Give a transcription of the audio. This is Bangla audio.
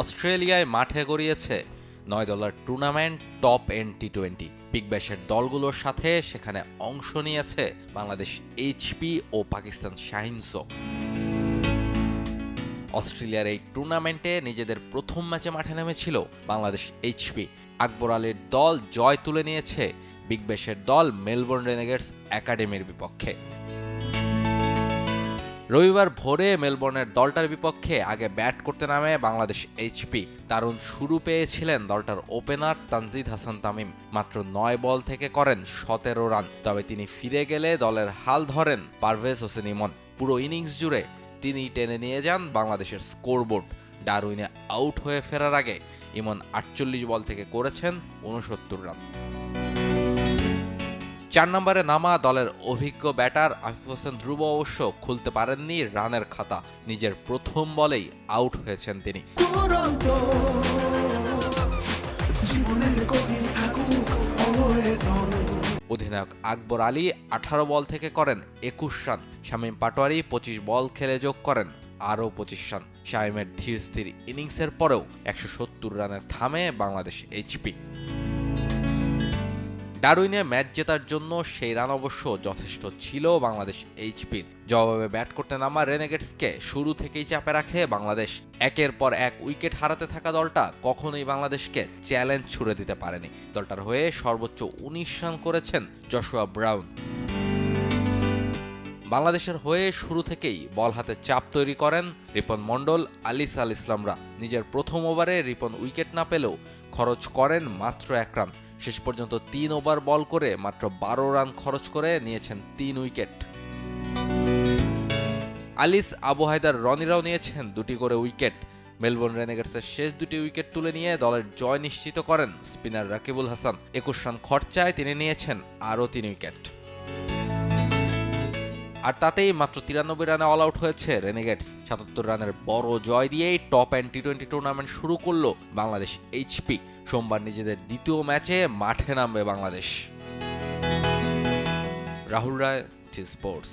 অস্ট্রেলিয়ায় মাঠে গড়িয়েছে নয় দলের tournament, top end T twenty big ব্যাশের দলগুলোর সাথে সেখানে অংশ নিয়েছে বাংলাদেশ এইচপি ও পাকিস্তান শাহিনসো অস্ট্রেলিয়ার এই টুর্নামেন্টে নিজেদের প্রথম ম্যাচে মাঠে নেমেছিল বাংলাদেশ এইচপি আকবর আলীর দল জয় তুলে নিয়েছে বিগ ব্যাশের দল মেলবোর্ন রেনেগেটস একাডেমির বিপক্ষে। রবিবার ভোরে মেলবোর্নের দলটার বিপক্ষে আগে ব্যাট করতে নামে বাংলাদেশ এইচপি দারুণ শুরু পেয়েছিলেন দলটার ওপেনার তানজিদ হাসান তামিম। মাত্র নয় বল থেকে করেন সতেরো রান, তবে তিনি ফিরে গেলে দলের হাল ধরেন পারভেজ হোসেন ইমন। পুরো ইনিংস জুড়ে তিনি টেনে নিয়ে যান বাংলাদেশের স্কোরবোর্ড। ডারউইনে আউট হয়ে ফেরার আগে ইমন আটচল্লিশ বল থেকে করেছেন উনসত্তর রান। চার নম্বরে নামা দলের অভিজ্ঞ ব্যাটার আফিফ হোসেন ধ্রুব অবশ্য খুলতে পারেননি রানের খাতা নিজের প্রথম বলেই আউট হয়েছেন তিনি। অধিনায়ক আকবর আলী আঠারো বল থেকে করেন একুশ রান শামীম পাটোয়ারি পঁচিশ বল খেলে যোগ করেন আরও পঁচিশ রান। শামীমের ধীর স্থির ইনিংসের পরেও একশো সত্তর রানের থামে বাংলাদেশ এইচপি। ডারউইনে ম্যাচ জেতার জন্য সেই রান অবশ্য যথেষ্ট ছিল বাংলাদেশ এইচপির জবাবে ব্যাট করতে নামা রেনেগেটসকে শুরু থেকেই চাপে রাখে বাংলাদেশ। একের পর এক উইকেট হারাতে থাকা দলটা কখনোই বাংলাদেশকে চ্যালেঞ্জ ছুড়ে দিতে পারেনি। দলটার হয়ে সর্বোচ্চ উনিশ রান করেছেন জশুয়া ব্রাউন। বাংলাদেশের হয়ে শুরু থেকেই বল হাতে চাপ তৈরি করেন রিপন মণ্ডল, আলিস আল ইসলামরা। নিজের প্রথম ওভারে রিপন উইকেট না পেলেও খরচ করেন মাত্র এক রান। শেষ পর্যন্ত তিন ওভার বল করে মাত্র বারো রান খরচ করে নিয়েছেন তিন উইকেট। আলিস আবু হায়দার রনিরাও নিয়েছেন দুটি করে উইকেট। মেলবোর্ন রেনেগেটসের শেষ দুটি উইকেট তুলে নিয়ে দলের জয় নিশ্চিত করেন স্পিনার রাকিবুল হাসান। একুশ রান খরচায় তিনি নিয়েছেন আরও তিন উইকেট। আর তাতেই মাত্র তিরানব্বই রানে অল আউট হয়েছে রেনেগেটস সাতাত্তর রানের বড় জয় দিয়েই top and T twenty tournament শুরু করল বাংলাদেশ এইচপি সোমবার নিজেদের দ্বিতীয় ম্যাচে মাঠে নামবে Bangladesh. Rahul Roy sports